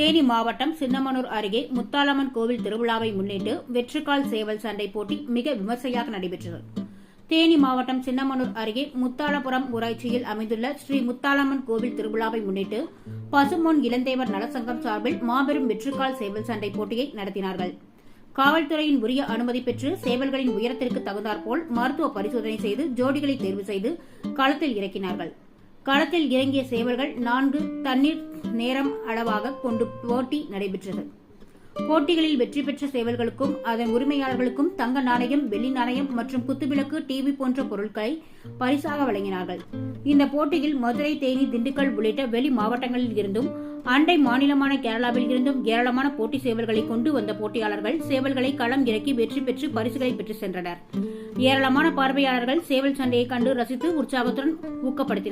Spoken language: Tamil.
தேனி மாவட்டம் சின்னமனூர் அருகே முத்தாலம்மன் கோவில் திருவிழாவை முன்னிட்டு வெற்றுக்கால் சேவல் சண்டை போட்டி மிக விமர்சையாக நடைபெற்றது. தேனி மாவட்டம் சின்னமனூர் அருகே முத்தாலபுரம் ஊராட்சியில் அமைந்துள்ள ஸ்ரீ முத்தாலம்மன் கோவில் திருவிழாவை முன்னிட்டு பசுமொன் இளந்தேவர் நலசங்கம் சார்பில் மாபெரும் வெற்றுக்கால் சேவல் சண்டை போட்டியை நடத்தினார்கள். காவல்துறையின் உரிய அனுமதி பெற்று சேவல்களின் உயரத்திற்கு தகுந்தாற்போல் மருத்துவ பரிசோதனை செய்து ஜோடிகளை தேர்வு செய்து களத்தில் இறக்கினார்கள். களத்தில் இறங்கிய சேவல்கள் நான்கு தண்ணீர் நேரம் அளவாக கொண்டு போட்டி நடைபெற்றது. போட்டிகளில் வெற்றி பெற்ற சேவல்களுக்கும் அதன் உரிமையாளர்களுக்கும் தங்க நாணயம் வெள்ளி நாணயம் மற்றும் குத்துவிளக்கு டிவி போன்ற பொருட்களை பரிசாக வழங்கினார்கள். இந்த போட்டியில் மதுரை தேனி திண்டுக்கல் உள்ளிட்ட வெளி மாவட்டங்களில் இருந்தும் அண்டை மாநிலமான கேரளாவில் இருந்தும் ஏராளமான போட்டி சேவல்களை கொண்டு வந்த போட்டியாளர்கள் சேவல்களை களம் இறக்கி வெற்றி பெற்று பரிசுகளை பெற்று சென்றனர். ஏராளமான பார்வையாளர்கள் சேவல் சண்டையை கண்டு ரசித்து உற்சாகத்துடன் ஊக்கப்படுத்தினர்.